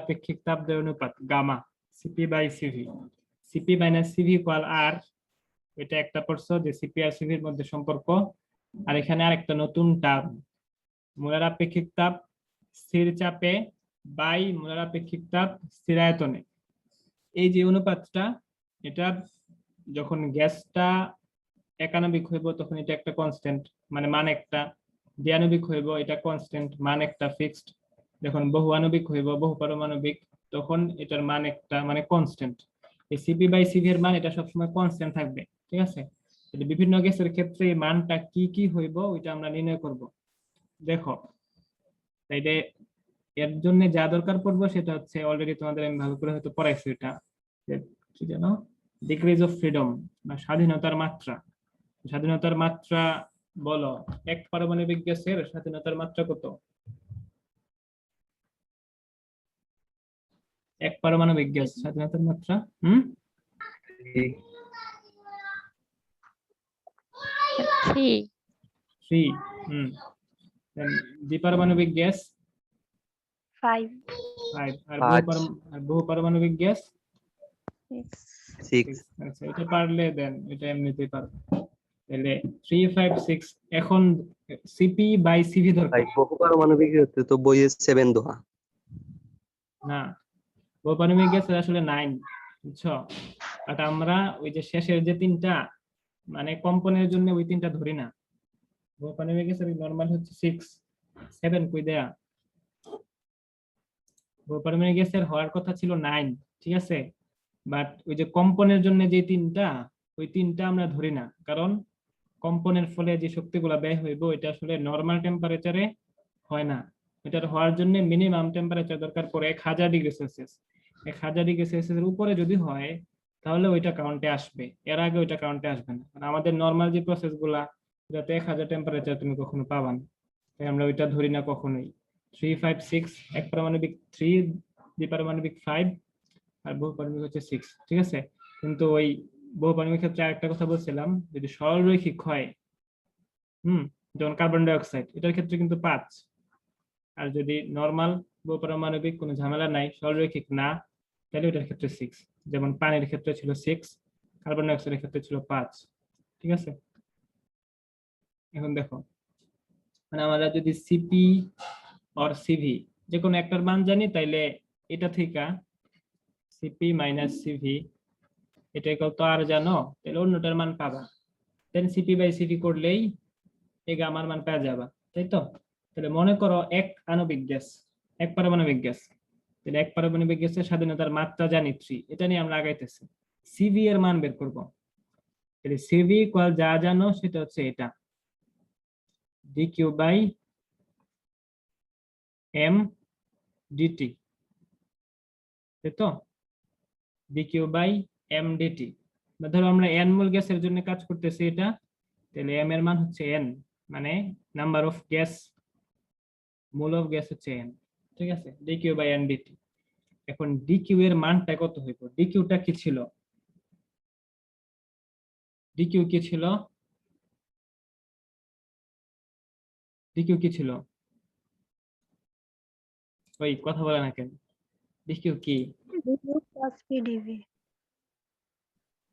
আপেক্ষিক তাপ দ্বয় অনুপাত, gamma CP by CV CP minus CV equal R এটা একটা পড়ছো যে সিপি আর সিভির মধ্যে সম্পর্ক। আর এখানে আরেকটা নতুন টার্ম, মূলের আপেক্ষিক তাপ স্থির চাপে বাই মূলের আপেক্ষিক তাপ স্থিরায়তনে। এই যে অনুপাতটা, এটা যখন গ্যাসটা একানবিক হইব তখন এটা একটা কনস্ট্যান্ট মানে মান একটা। দ্বিআণবিক হইব, এটা কনস্ট্যান্ট মান একটা ফিক্সড যখন বহু আণবিক হইব বহু পারমাণবিক তখন এটার মান একটা মানে কনস্ট্যান্ট এই সিপি বাই সিভি এর মান, এটা সবসময় কনস্ট্যান্ট থাকবে, ঠিক আছে? তাহলে বিভিন্ন গ্যাসের ক্ষেত্রে এই মানটা কি কি হইব, ওইটা আমরা নির্ণয় করব। দেখো, তাইলে এর জন্য যা দরকার পড়ব, সেটা হচ্ছে অলরেডি তোমাদের আমি ভালো করে হয়তো পড়াইছি এটা। কি জানো ডিগ্রিজ অফ ফ্রিডম বা স্বাধীনতার মাত্রা। স্বাধীনতার মাত্রা বলো এক পারমাণবিক গ্যাসের স্বাধীনতার মাত্রা কত? এক পারমাণবিক গ্যাস স্বাধীনতার মাত্রা হুম? থ্রি। থ্রি হুম। দ্বিপারমাণবিক গ্যাস? ফাইভ। ফাইভ। আর বহু আর বহু পারমাণবিক গ্যাস সিক্স। আচ্ছা এটা পারলে দেন এটা এমনিতেই পারবে। তাহলে থ্রি ফাইভ সিক্স এখন সিপি বাই সিভি দরকার। ভাই বহু পারমাণবিক হতে তো বইয়ে সেভেন দোহা। না বহু পারমাণবিক গ্যাস আসলে নাইন বুঝছ? বাট আমরা ওই যে শেষের যে তিনটা মানে কম্পনের জন্য ওই তিনটা ধরি না। বহু পারমাণবিক গ্যাসের নরমাল হচ্ছে সিক্স সেভেন কই দেয়া। বহু পারমাণবিক গ্যাসের হওয়ার কথা ছিল নাইন ঠিক আছে? বাট ওই যে কম্পনের জন্য যে তিনটা ওই তিনটা আমরা ধরি না। কারণ কম্পনের ফলে যে শক্তিগুলা ব্যয় হইব, এটা আসলে নর্মাল টেম্পারেচারে হয় না। এটার হওয়ার জন্য মিনিমাম টেম্পারেচার দরকার পড়ে এক হাজার ডিগ্রি সেলসিয়াস এক হাজার ডিগ্রি সেলসিয়াসের উপরে যদি হয়, তাহলে ওইটা কাউন্টে আসবে। এর আগে ওইটা কাউন্টে আসবে না। মানে আমাদের নর্মাল যে প্রসেসগুলা, যাতে এক হাজার টেম্পারেচার তুমি কখনো পাবা না। তাই আমরা ওইটা ধরি না কখনোই। থ্রি ফাইভ সিক্স এক পারমাণবিক থ্রি দ্বিপারমাণবিক ফাইভ আর বহু পারমাণবিক হচ্ছে সিক্স ঠিক আছে? কিন্তু ওই বহু পারমাণবিক ক্ষেত্রে আরেকটা কথা বলছিলাম, যদি সরল রৈখিক হয়, হুম, যেমন কার্বন ডাই অক্সাইড এটার ক্ষেত্রে কিন্তু পাঁচ। আর যদি নর্মাল পারমাণবিক কোনো ঝামেলা নাই, সরলরৈখিক না, তাহলে ওটার ক্ষেত্রে সিক্স যেমন পানির ক্ষেত্রে ছিল সিক্স কার্বন ডাই অক্সাইডের ক্ষেত্রে ছিল পাঁচ। ঠিক আছে? এখন দেখো মানে আমরা যদি সিপি অর সিভি যে কোনো একটার মান জানি, তাইলে এটা থেকে সিপি মাইনাস সিভি এটা কত আর জানো? তাহলে অন্যটার মান পাবা। দেন সিপি বাই সিভি করলেই এই গামার মান পাওয়া যাবা, তাই তো? তাহলে মনে করো এক আণবিক গ্যাস, এক পারমাণবিক গ্যাস। তাহলে এক পারমাণবিক গ্যাসের স্বাধীনতার মাত্রা জানি থ্রি এটা নিয়ে আমরা আগাইতেছি। সিভি এর মান বের করব। তাহলে সিভি ইকুয়াল যা জানো সেটা হচ্ছে এটা। D Q by M DT তাই তো? D Q by M DT ধরো আমরা মোল গ্যাসের জন্য কাজ করতেছি এটা, তাহলে এম এর মান হচ্ছে এন মানে number of gas mole of gas হচ্ছে এন ঠিক আছে? ডিকিউ বাই এন ডিটি এখন ডিকিউ এর মানটা কত হইব? ডিকিউটা কি ছিল? ডিকিউ কি ছিল? ডিকিউ কি ছিল? ওই কথা বলে না কেন? ডিকিউ কি?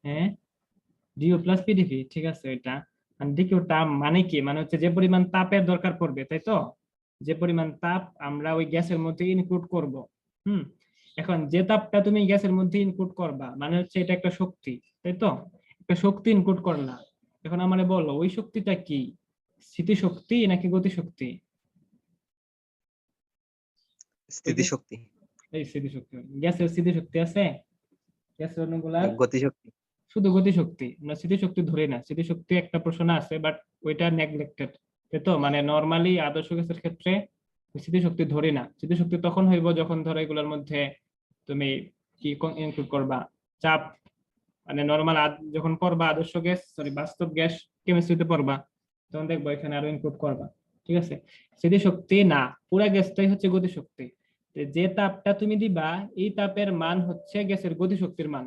হ্যাঁ? ডিও প্লাস পিডিপি ঠিক আছে এটা। আর ডিকিউ তাপ মানে কি? মানে হচ্ছে যে পরিমাণ তাপের দরকার পড়বে তাই তো? যে পরিমাণ তাপ আমরা ওই গ্যাসের মধ্যে ইনক্লুড করব হুম? এখন যে তাপটা তুমি গ্যাসের মধ্যে ইনক্লুড করবা মানে হচ্ছে এটা একটা শক্তি তাই তো? একটা শক্তি ইনক্লুড করলা। এখন আমারে বলো ওই শক্তিটা কি? স্থিতিশক্তি নাকি গতিশক্তি? স্থিতিশক্তি। এই স্থিতিশক্তি। গ্যাসের স্থিতিশক্তি আছে? গ্যাসের অণুগুলা গতিশক্তি। শুধু গতিশক্তি আমরা স্মৃতিশক্তি ধরি না। স্মৃতিশক্তি একটা প্রশ্ন আছে বাট ওইটা নেগলেক্টেড তাই তো? মানে নর্মালি আদর্শ গ্যাসের ক্ষেত্রে স্মৃতিশক্তি ধরি না। স্মৃতিশক্তি তখন হইব যখন ধরো এগুলোর মধ্যে তুমি কি ইনক্লুড করবা? চাপ মানে নর্মাল যখন পড়বা আদর্শ গ্যাস সরি বাস্তব গ্যাস কেমিস্ট্রিতে পড়বা, তখন দেখব এখানে আরও ইনক্লুড করবা, ঠিক আছে? স্মৃতিশক্তি না, পুরা গ্যাসটাই হচ্ছে গতিশক্তি। তো যে তাপটা তুমি দিবা, এই তাপের মান হচ্ছে গ্যাসের গতিশক্তির মান।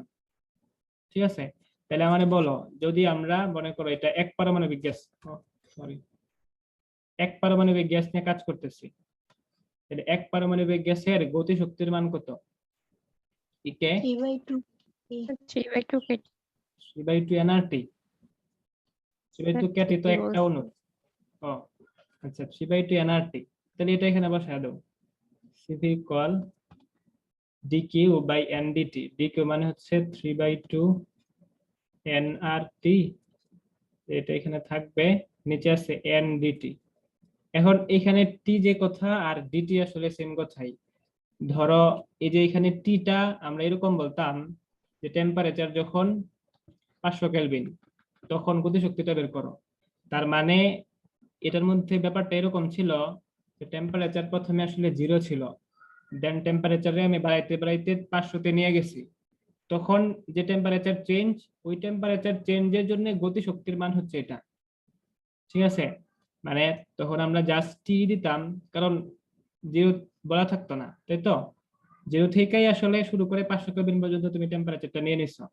ঠিক আছে? তাহলে আমারে বলো যদি আমরা মনে করো এটা এক পারমাণবিক গ্যাস সরি এক পারমাণবিক গ্যাস নিয়ে কাজ করতেছি তাহলে এক পারমাণবিক গ্যাসের গতি শক্তির মান কত? EK three by two three by two কেটে three by two NRT three by two That's ক্যাটি তো একটা অনু ও আচ্ছা থ্রি বাই টু এনআরটি তাহলে এটা এখানে বসায় দাও। সিভি কল ডিকিউ বাই এনডিটি ডিকিউ মানে হচ্ছে থ্রি বাই টু এনআরটি এটা এখানে থাকবে, নিচে আছে এনডিটি এখন এখানে টি যে কথা আর ডিটি আসলে সেম কথাই। ধরো এই যে এখানে টিটা আমরা এরকম বলতাম যে টেম্পারেচার যখন পাঁচশো কেলভিন তখন গতিশক্তিটা বের করো। তার মানে এটার মধ্যে ব্যাপারটা এরকম ছিল যে টেম্পারেচার প্রথমে আসলে জিরো ছিল। দেন টেম্পারেচারে আমি বাড়াইতে বাড়াইতে পাঁচশোতে নিয়ে গেছি। তখন যে টেম্পারেচার চেঞ্জ ওই টেম্পারেচার চেঞ্জের জন্য গতি শক্তির মান হচ্ছে এটা। ঠিক আছে? মানে তখন আমরা জাস্ট টি দিতাম, কারণ জিরো বলা থাকতো না, তাই তো? জিরো থেকেই আসলে শুরু করে পাঁচশো কেলভিন পর্যন্ত তুমি টেম্পারেচারটা নিয়ে নিছো।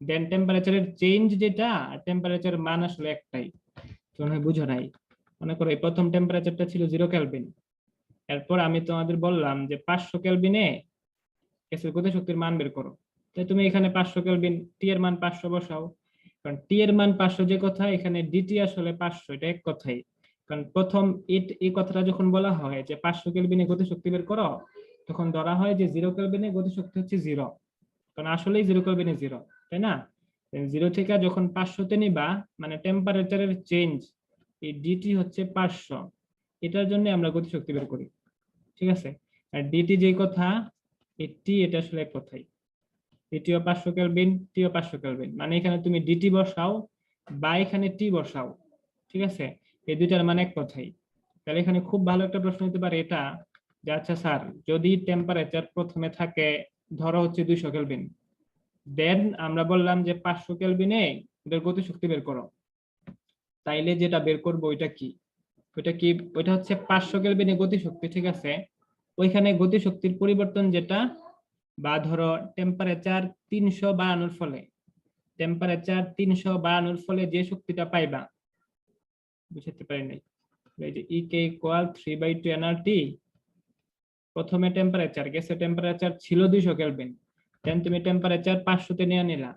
দেন টেম্পারেচারের চেঞ্জ যেটা টেম্পারেচার মান আসলে একটাই। বুঝো নাই? মনে করো এই প্রথম টেম্পারেচারটা ছিল জিরো কেলভিন এরপর আমি তোমাদের বললাম যে পাঁচশো কেলভিনে গ্যাসের গতি শক্তির মান বের করো। তাই তুমি এখানে পাঁচশো কেলভিন টি এর মান পাঁচশো বসাও। কারণ টি এর মান পাঁচশো যে কথা এখানে ডিটি আসলে পাঁচশো, এটা এক কথাই। কারণ প্রথম এট- এই কথাটা যখন বলা হয় যে পাঁচশো কেলভিনে গতি শক্তি বের করো, তখন ধরা হয় যে জিরো কেলভিনে গতি শক্তি হচ্ছে জিরো কারণ আসলেই জিরো কেলভিনে জিরো তাই না? জিরো থেকে যখন পাঁচশোতে নিবা মানে টেম্পারেচারের চেঞ্জ এই ডিটি হচ্ছে পাঁচশো। এটার জন্য আমরা গতিশক্তি বের করি। ঠিক আছে? আর ডিটি যে কথা টি এটা আসলে এক কথাই। ডিটিও পাঁচশো কেলভিন টিও পাঁচশো কেলভিন মানে এখানে তুমি ডিটি বসাও বা এখানে টি বসাও। ঠিক আছে? এই দুইটার মানে এক কথাই। তাহলে এখানে খুব ভালো একটা প্রশ্ন হতে পারে এটা যে আচ্ছা স্যার, যদি টেম্পারেচার প্রথমে থাকে, ধরো হচ্ছে দুইশো কেলভিন দেন আমরা বললাম যে পাঁচশো কেলভিনে এটার গতিশক্তি বের করো। তাইলে যেটা বের করব ওইটা কি? ওইটা কি, ওইটা হচ্ছে পাঁচশো কেলভিনে গতিশক্তি, ঠিক আছে? ওইখানে গতিশক্তির পরিবর্তন যেটা, বা ধরো টেম্পারেচার তিনশো বাড়ানোর ফলে টেম্পারেচার তিনশো বাড়ানোর ফলে যে শক্তিটা পাইবা, বুঝতে পারি নাই। এই যে EK equal three by two প্রথমে টেম্পারেচার গ্যাসের টেম্পারেচার ছিল দুইশো কেলভিন দেন তুমি টেম্পারেচার পাঁচশোতে নিয়ে নিলা।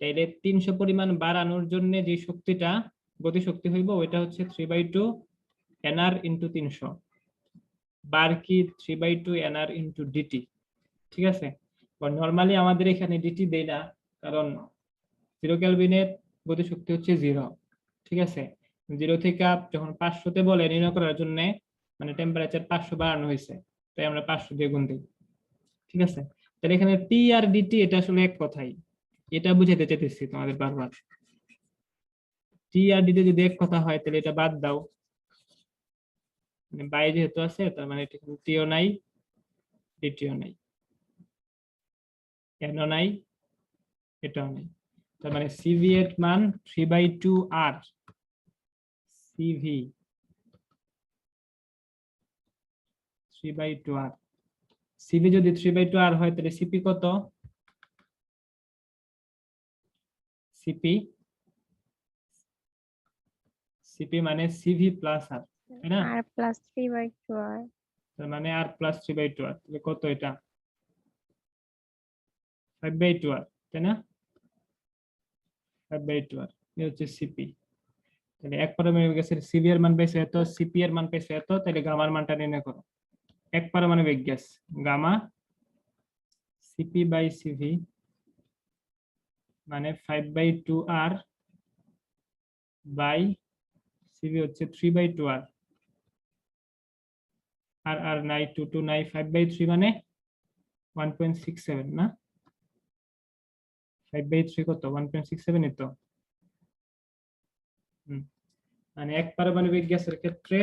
তাইলে তিনশো পরিমাণ বাড়ানোর জন্য যে শক্তিটা, গতিশক্তি হইব, ওইটা হচ্ছে three by two NR into তিনশো। বার কি three by two NR into DT ঠিক আছে? নর্মালি আমাদের এখানে ডিটি দেয় না, কারণ জিরো ক্যালভিনের গতিশক্তি হচ্ছে জিরো ঠিক আছে? জিরো থেকে যখন পাঁচশোতে বলে নির্ণয় করার জন্য মানে টেম্পারেচার পাঁচশো বাড়ানো হয়েছে, তাই আমরা পাঁচশো দিয়ে গুণ দিই। ঠিক আছে? তাহলে এখানে টি আর ডিটি এটা আসলে এক কথাই। এটা বুঝাতে চাইতেছি তোমাদের বারবার। টি আর ডিতে যদি এক কথা হয়, তাহলে এটা বাদ দাও। মানে বাই যেহেতু আছে, তার মানে এটা টিও নাই ডিটিও নাই। এনও নাই? এটাও নাই। তার মানে সিভি এর মান three by two R CV three by two R CV যদি থ্রি বাই টু আর হয়, তাহলে সিপি কত? সিপি সিপি মানে সিভি প্লাস আর তাই না? R plus three by two R. তার মানে R plus three by two R. তাহলে কত এটা? ফাইভ বাই টু আর তাই না? Five by two R. এই হচ্ছে সিপি তাহলে এক পারমাণবিক গ্যাসের সিভি এর মান পেয়েছে এত সিপি এর মান পেয়েছে এত তাহলে গামার মানটা নির্ণয় করো। এক পারমাণবিক gas. Gamma CP by CV মানে five by two R by CV হচ্ছে three by two R R R নাই টু টু নাই ফাইভ বাই থ্রি মানে ওয়ান পয়েন্ট সিক্স সেভেন না? ফাইভ বাই থ্রি কত? ওয়ান পয়েন্ট সিক্স সেভেন তো। মানে এক পারমাণবিক গ্যাসের ক্ষেত্রে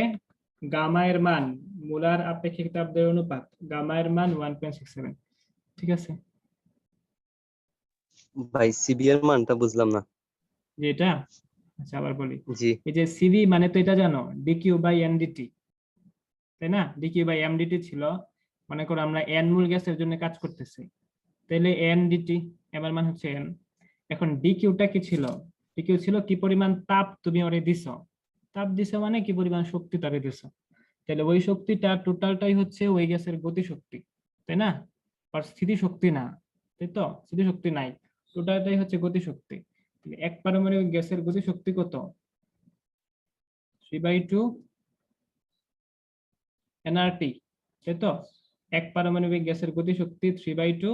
গামা এর মান মোলার আপেক্ষিক তাপ দেয় অনুপাত গামা এর মান ওয়ান পয়েন্ট সিক্স সেভেন ঠিক আছে? ভাই সিবি এর মানটা বুঝলাম না। যে এটা? আচ্ছা আবার বলি। জি। এই যে সিভি মানে তো এটা জানো ডিকিউ বাই এনডিটি তাই না? ডিকিউ বাই এমডিটি ছিল। মনে করো আমরা এন মূল গ্যাসের জন্য কাজ করতেছি। তাহলে এনডিটি এবার মান হচ্ছে এন এখন ডিকিউটা কি ছিল? ডিকিউ ছিল কি পরিমাণ তাপ তুমি ওরে দিছো? তাপ দিছো মানে কি পরিমাণ শক্তি তারে দিছো? তাহলে ওই শক্তিটা টোটালটাই হচ্ছে ওই গ্যাসের গতিশক্তি, তাই না? আর স্থিতিশক্তি না, তাই তো? স্থিতিশক্তি নাই। টোটালটাই হচ্ছে গতিশক্তি। তাহলে এক পারমাণবিক গ্যাসের গতিশক্তি কত? থ্রি বাই টু এনআরটি তাই তো এক পারমাণবিক গ্যাসের গতিশক্তি থ্রি বাই টু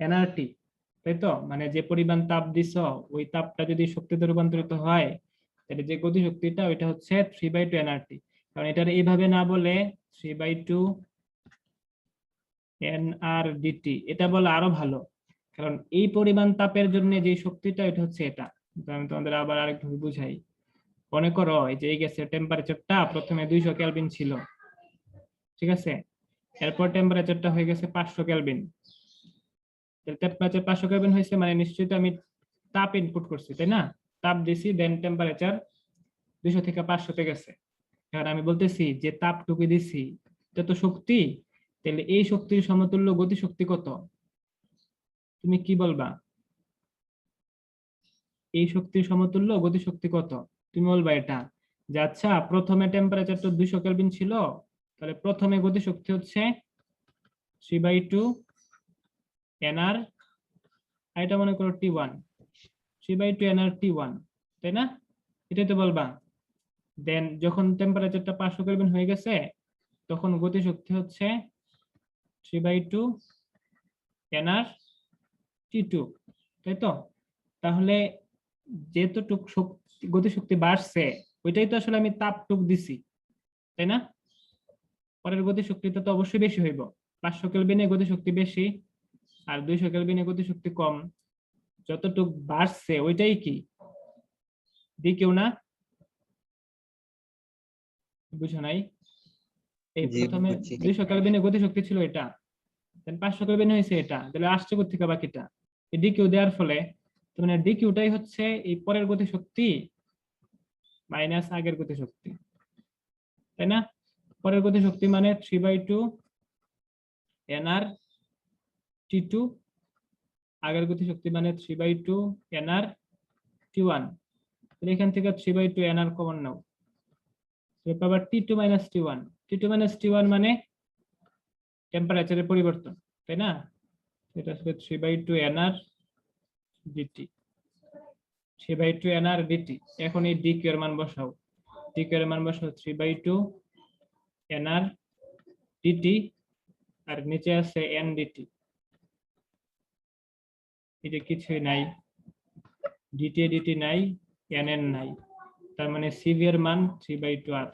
এনআরটি তাই তো মানে যে পরিমাণ তাপ দিছ, ওই তাপটা যদি শক্তিতে রূপান্তরিত হয়, তাহলে যে গতিশক্তিটা, ওইটা হচ্ছে থ্রি বাই টু এনআরটি কারণ এটার এইভাবে না বলে three by two NR DT এটা বলা আরও ভালো। কারণ এই পরিমাণ তাপের জন্য যে শক্তিটা এটা হচ্ছে এটা। আমি তোমাদের আবার আরেকভাবে বুঝাই। মনে করো এই যে এই গ্যাসের টেম্পারেচারটা প্রথমে দুইশো কেলভিন ছিল, ঠিক আছে? এরপর টেম্পারেচারটা হয়ে গেছে পাঁচশো কেলভিন টেম্পারেচার পাঁচশো কেলভিন হয়েছে মানে নিশ্চয়ই আমি তাপ ইনপুট করছি, তাই না? তাপ দিছি দেন টেম্পারেচার দুইশো থেকে পাঁচশোতে গেছে। এবার আমি বলতেছি, যে তাপ তাপটুকু দিছি, এটা তো শক্তি। তাহলে এই শক্তির সমতুল্য গতি শক্তি কত? তুমি কি বলবা? এই শক্তির সমতুল্য গতি শক্তি কত? তুমি বলবা এটা যে আচ্ছা প্রথমে টেম্পারেচার তো দুইশো কেলভিন ছিল, তাহলে প্রথমে গতি শক্তি হচ্ছে থ্রি বাই টু এনআর আর এটা মনে করো T one three by two NR T one তাই না? এটাই তো বলবা। দেন যখন টেম্পারেচারটা পাঁচশো কেলভিন হয়ে গেছে, তখন গতি শক্তি হচ্ছে three by two NR T two তাই তো? তাহলে যেতটুক শক্তি গতিশক্তি বাড়ছে ওইটাই তো আসলে আমি তাপটুক দিছি তাই না? পরের গতিশক্তিটা তো অবশ্যই বেশি হইব। পাঁচশো কেলভিনে গতিশক্তি বেশি আর দুইশো কেলভিনে গতিশক্তি কম। যতটুক বাড়ছে ওইটাই কি? দি কেউ না? বুঝো নাই? এই প্রথমে। দুইশো কেলভিনে গতিশক্তি ছিল এটা পাঁচশো কেলভিন হয়েছে এটা তাহলে আসছে কোথেকে বাকিটা? ডি দেওয়ার ফলে মানে ডি কিউটাই হচ্ছে এই পরের গতি শক্তি মাইনাস আগের গতি শক্তি তাই না? পরের গতি শক্তি মানে three by two NR T two আগের গতিশক্তি মানে three by two NR T one এখান থেকে three by two NR common নাও। পাবার T two minus T one T two minus T one মানে টেম্পারেচারের পরিবর্তন, তাই না? এটা আসলে three by two NR DT three by two NR DT এখন এই ডি কিউ এর মান বসাও। ডি কিউ এর মান বসাও three by two NR DT আর নিচে আছে এন ডিটি এটা কিছুই নাই। ডিটি ডিটি নাই এন এন নাই। তার মানে সিভি এর মান থ্রি বাই টু আর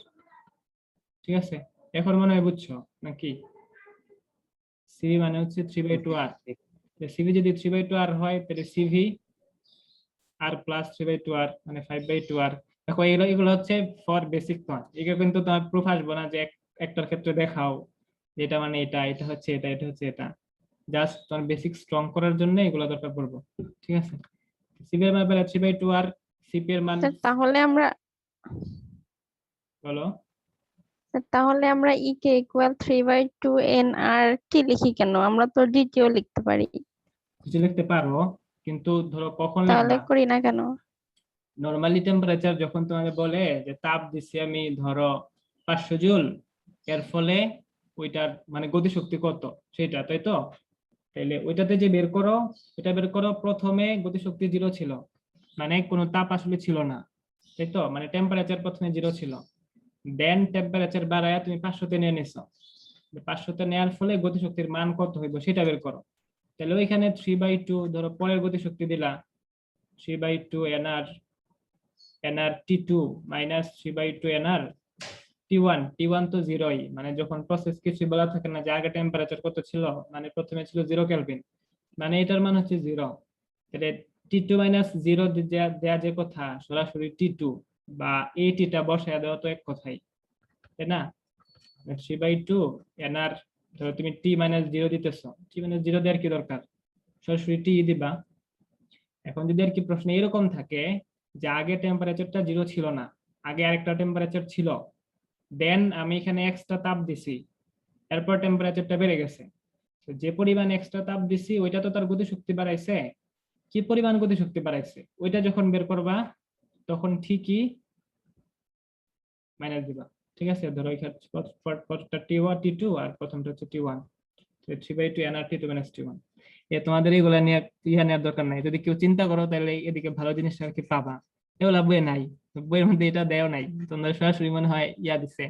ঠিক আছে? এখন মনে হয় বুঝছ নাকি? সিভি মানে হচ্ছে three by two R CV যদি থ্রি বাই টু আর হয় তাহলে CV R plus three by two R মানে ফাইভ বাই টু আর দেখো এগুলো এগুলো হচ্ছে ফর বেসিক পয়েন্ট এগুলো কিন্তু তোমার প্রুফ আসব না যে এক- একটার ক্ষেত্রে দেখাও এটা মানে এটা এটা হচ্ছে এটা এটা হচ্ছে এটা। জাস্ট তোমার বেসিক স্ট্রং করার জন্য এগুলো দরকার পড়ব ঠিক আছে? সিভি এর মান পেলে three by two R CP এর মান তাহলে আমরা বলো। তাহলে আমরা E K equal three by two N R T লিখি কেন? আমরা তো ডিটিও লিখতে পারি। কিছু লিখতে পারো কিন্তু ধরো কখন তাহলে করি না কেন? নরমালি টেম্পারেচার যখন তোমাকে বলে যে তাপ দিছি আমি ধরো পাঁচশো জুল এর ফলে ওইটার মানে গতিশক্তি কত? সেটা তাই তো? তাইলে ওইটাতে যে বের করো এটা বের করো প্রথমে গতিশক্তি জিরো ছিল। মানে কোনো তাপ আসলে ছিল না তাই তো? মানে টেম্পারেচার প্রথমে জিরো ছিল। দেন টেম্পারেচার বাড়ায় তুমি পাঁচশোতে নিয়ে নিছো। পাঁচশোতে নেওয়ার ফলে গতিশক্তির মান কত হইব সেটা বের করো। তাহলে ওইখানে থ্রি বাই টু ধরো পরের গতিশক্তি দিলা three by two NR NR T two minus three by two NR T one T one তো জিরোই মানে যখন প্রসেস কিছু বলা থাকে না যে আগে টেম্পারেচার কত ছিল মানে প্রথমে ছিল জিরো কেলভিন মানে এটার মান হচ্ছে জিরো তাহলে টি টু মাইনাস জিরো দেয়া যে কথা, সরাসরি টি টু বা এই টিটা বসায় দেওয়া তো এক কথাই, তাই না? থ্রি বাই টু এনআর ধরো তুমি টি মাইনাস জিরো দিতেছ টি মাইনাস জিরো দেওয়ার কি দরকার? সরাসরি টি দিবা। এখন যদি আর কি প্রশ্ন এরকম থাকে যে আগে টেম্পারেচারটা জিরো ছিল না, আগে আরেকটা টেম্পারেচার ছিল দেন আমি এখানে এক্সট্রা তাপ দিছি, এরপর টেম্পারেচারটা বেড়ে গেছে। তো যে পরিমাণ এক্সট্রা তাপ দিছি, ওইটা তো তার গতি শক্তি বাড়াইছে। কি পরিমাণ গতি শক্তি বাড়াইছে? ওইটা যখন বের করবা, তখন ঠিকই মাইনাস দিবা ঠিক আছে? ধরো এখানে পরটা টি ওয়ান টি টু আর প্রথমটা হচ্ছে T one three by two NR T two minus T one এ তোমাদের এইগুলা নিয়ে ইহা নেওয়ার দরকার নাই। যদি কেউ চিন্তা করো তাহলে এদিকে ভালো জিনিসটা আর কি পাবা। এগুলা বইয়ে নাই। বইয়ের মধ্যে এটা দেও নাই। তোমরা সরাসরি মনে হয় ইয়া দিছে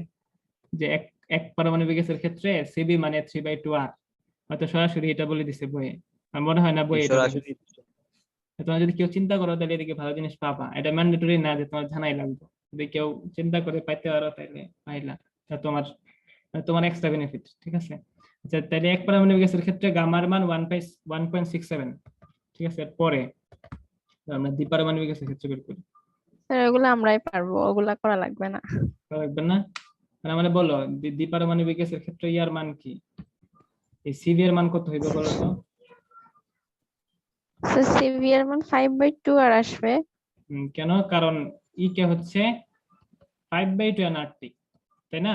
যে এক এক পারমাণবিক গ্যাসের ক্ষেত্রে সিবি মানে থ্রি বাই টু আর হয়তো সরাসরি এটা বলে দিছে বইয়ে। মনে হয় না বইয়ে তোমরা যদি কেউ চিন্তা করো তাহলে এদিকে ভালো জিনিস পাবা। এটা ম্যান্ডেটরি না যে তোমার জানাই লাগবে। যদি কেউ চিন্তা করে পাইতে পারো তাহলে পাইলা। তা তোমার তোমার এক্সট্রা বেনিফিট ঠিক আছে? আচ্ছা তাহলে এক পারমাণবিক গ্যাসের ক্ষেত্রে গামার মান ওয়ান পাই ওয়ান পয়েন্ট সিক্স সেভেন ঠিক আছে? এরপরে আমরা দ্বিপারমাণবিক গ্যাসের ক্ষেত্রে বের করি। স্যার ওগুলো আমরাই পারব ওগুলা করা লাগবে না। করা লাগবে না? মানে মানে বলো দ্বি- দ্বিপারমাণবিক গ্যাসের ক্ষেত্রে ইয়ার মান কি? এই সিভি এর মান কত হইবে বলো তো? স্যার সিভিয়ার মান ফাইভ বাই টু আর আসবে। কেন? কারণ ই কে হচ্ছে ফাইভ বাই টু টি তাই না?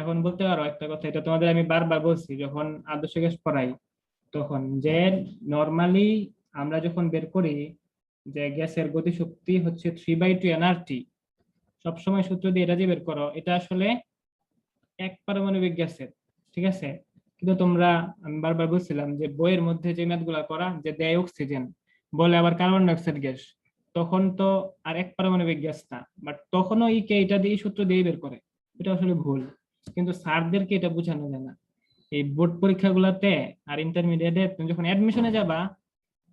এখন বলতে পারো একটা কথা, এটা তোমাদের আমি বারবার বলছি, যখন আদর্শ গ্যাস পড়াই, তখন যে নর্মালি আমরা যখন বের করি যে গ্যাসের গতিশক্তি হচ্ছে থ্রি বাই টু এনআরটি সবসময় সূত্র দিয়ে এটা যে বের করো, এটা আসলে এক পারমাণবিক গ্যাসের, ঠিক আছে? কিন্তু তোমরা, আমি বারবার বলছিলাম যে বইয়ের মধ্যে যে ম্যাথগুলা করা যে দেয় অক্সিজেন বলে আবার কার্বন ডাইঅক্সাইড গ্যাস। তখন তো আর এক পারমাণবিক গ্যাস না বাট তখনও এই কে এটা দিয়ে সূত্র দিয়ে বের করে, এটা আসলে ভুল। কিন্তু স্যারদেরকে এটা বোঝানো যায় না। এই বোর্ড পরীক্ষাগুলোতে আর ইন্টারমিডিয়েটে তুমি যখন অ্যাডমিশনে যাবা,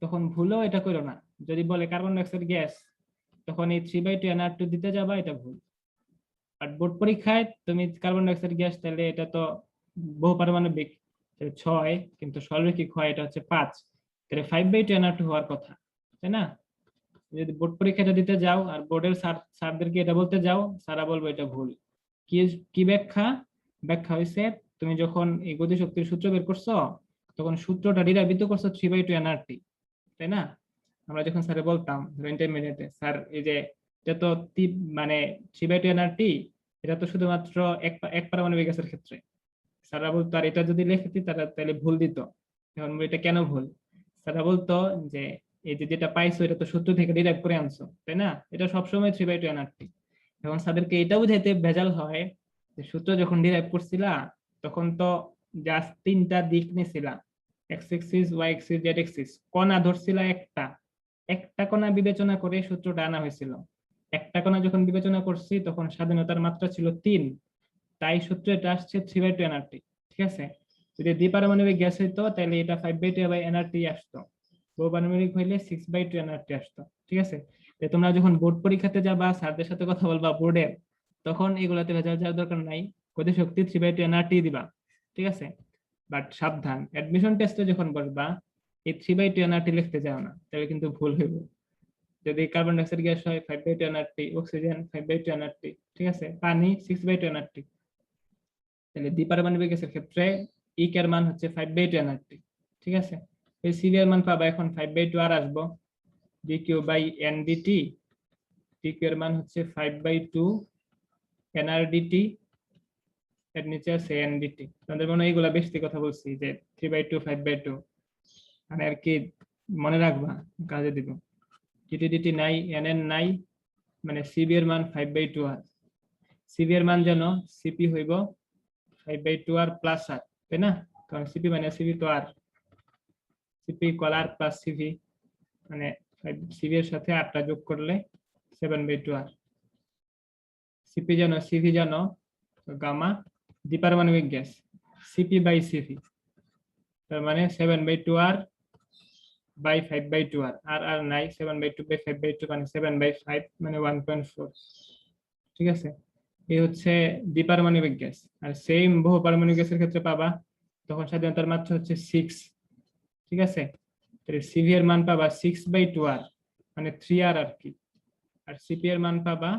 তখন ভুলও এটা করো না। যদি বলে কার্বন ডাইঅক্সাইড গ্যাস, তখন এই three by two NR two দিতে যাবা, এটা ভুল। আর বোর্ড পরীক্ষায় তুমি কার্বন ডাইঅক্সাইড গ্যাস, তাহলে এটা তো বহু পারমাণবিক। ছয়, কিন্তু সরলরৈখিক হয় এটা হচ্ছে পাঁচ। তাহলে five by two NR two হওয়ার কথা, তাই না? যদি বোর্ড পরীক্ষাটা দিতে যাও আর বোর্ডের স্যার স্যারদেরকে এটা বলতে যাও স্যারা বলব এটা ভুল। কি কি ব্যাখ্যা? ব্যাখ্যা হয়েছে তুমি যখন এই গতিশক্তির সূত্র বের করছ, তখন সূত্রটা ডিরাইভিত করছ থ্রি বাই টু এনআরটি তাই না? আমরা যখন স্যারে বলতাম ইন্টারমিডিয়েটে স্যার, এই যে এটা তো মানে থ্রি বাই টু এনআরটি এটা তো শুধুমাত্র এক এক পারমাণবিক গ্যাসের ক্ষেত্রে। স্যাররা বলতো, আর এটা যদি লিখতি তারা তাহলে ভুল দিত। এখন এটা কেন ভুল? স্যাররা বলতো যে এই যে যেটা পাইছো, এটা তো সূত্র থেকে ডিরাইভ করে আনছো, তাই না? এটা সবসময় থ্রি বাই টু এনআরটি এখন তাদেরকে এটা বুঝাইতে ভেজাল হয় যে সূত্র যখন ডিরাইভ করছিলা, তখন তো জাস্ট তিনটা দিক নিছিলা। X axis Y axis Z axis কণা ধরছিলা একটা। একটা কণা বিবেচনা করে সূত্রটা আনা হয়েছিল। একটা কণা যখন বিবেচনা করছি, তখন স্বাধীনতার মাত্রা ছিল তিন। তাই সূত্র এটা আসছে থ্রি বাই টু এনআরটি ঠিক আছে? যদি দ্বিপারমাণবিক গ্যাস হইতো তাহলে এটা five by two by NRT আসতো। হইলে সিক্স বাই টু এনআরটি আসতো ঠিক আছে? তোমরা যখন বোর্ড পরীক্ষাতে যাবা, স্যারদের সাথে কথা বলবা তখন এগুলাতে ভেজাল যাওয়ার দরকার নাই। শক্তি থ্রি বাই টু এনআরটি দিবা, ঠিক আছে? বাট সাবধান। অ্যাডমিশন টেস্টে যখন বসবা, এই থ্রি বাই টু এনআরটি লিখতে যাও না, তাহলে কিন্তু ভুল হইব। যদি কার্বন ডাইঅক্সাইড গ্যাস হয় five by two NRT oxygen five by two NRT ঠিক আছে? পানি সিক্স বাই টু এনআরটি তাহলে দ্বিপারমাণবিক গ্যাসের ক্ষেত্রে ইক এর মান হচ্ছে ফাইভ বাই টু এনআরটি ঠিক আছে? এই এর মান পাবা এখন ফাইভ বাই টু আর আসব। DQ by N DT DQ এর মান হচ্ছে ফাইভ বাই টু এনআরডিটি এর নিচে আছে এনডিটি তোমাদের মনে এইগুলা বেশি কথা বলছি যে three by two five by two মানে আর কি মনে রাখবা, কাজে দিব। ডিটি ডিটি নাই এন এন নাই মানে সিবি এর মান five by two R. CV এর মান যেন সিপি হইব five by two R plus R তাই না? কারণ সিপি মানে সিবি তো আর সিপি কলার প্লাস সিভি মানে সিভি এর সাথে আটটা যোগ করলে সেভেন বাই টু আর যেন সিভি যেন গামা দ্বিপারমাণবিক গ্যাস সিপি বাই তার মানে seven by two R by five by two R R নাই seven by two by five by two মানে সেভেন বাই ফাইভ মানে ওয়ান পয়েন্ট ফোর ঠিক আছে? এই হচ্ছে দ্বিপারমাণবিক গ্যাস। আর সেম বহু পারমাণবিক গ্যাসের ক্ষেত্রে পাবা, তখন স্বাধীনতার মাত্রা হচ্ছে সিক্স ঠিক আছে? সিভি এর মান পাবা সিক্স বাই টু আর মানে থ্রি আর আর কি। আর সিপি এর মান পাবা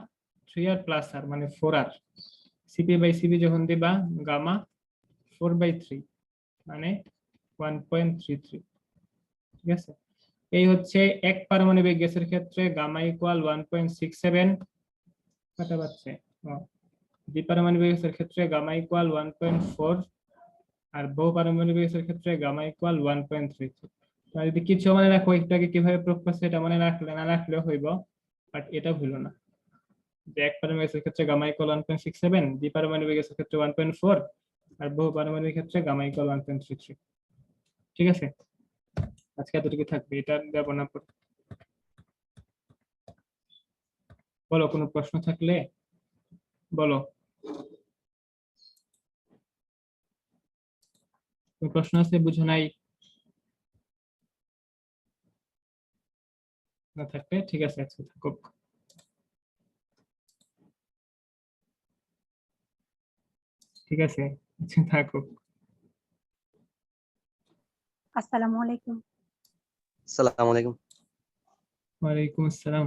থ্রি আর প্লাস আর মানে four R CP by CV যখন দিবা, গামা ফোর বাই থ্রি মানে ওয়ান পয়েন্ট থ্রি থ্রি ঠিক আছে? এই হচ্ছে এক পারমাণবিক গ্যাসের ক্ষেত্রে gamma equal one point six seven কাটা পাচ্ছে দ্বিপারমাণবিক গ্যাসের ক্ষেত্রে gamma equal one point four আর বহু পারমাণবিক গ্যাসের ক্ষেত্রে gamma equal one point three three যদি কিছু মনে রাখো, এটাকে কীভাবে প্রয়োগ করছে এটা মনে রাখলে না রাখলেও হইব বাট এটা ভুলো না। যে এক পারমাণবিক ক্ষেত্রে gamma equal one point six seven দ্বি পারমাণবিক ক্ষেত্রে ওয়ান পয়েন্ট ফোর আর বহু পারমাণবিক ক্ষেত্রে gamma equal one point six ঠিক আছে? আজকে এতটুকু থাকবে, এটা দেবো না বলো, কোনো প্রশ্ন থাকলে বলো। প্রশ্ন আছে বুঝো নাই না থাকলে ঠিক আছে আজকে থাকুক ঠিক আছে আজকে থাকুক আসসালামু আলাইকুম সালাম আলাইকুম ওয়ালাইকুম আসসালাম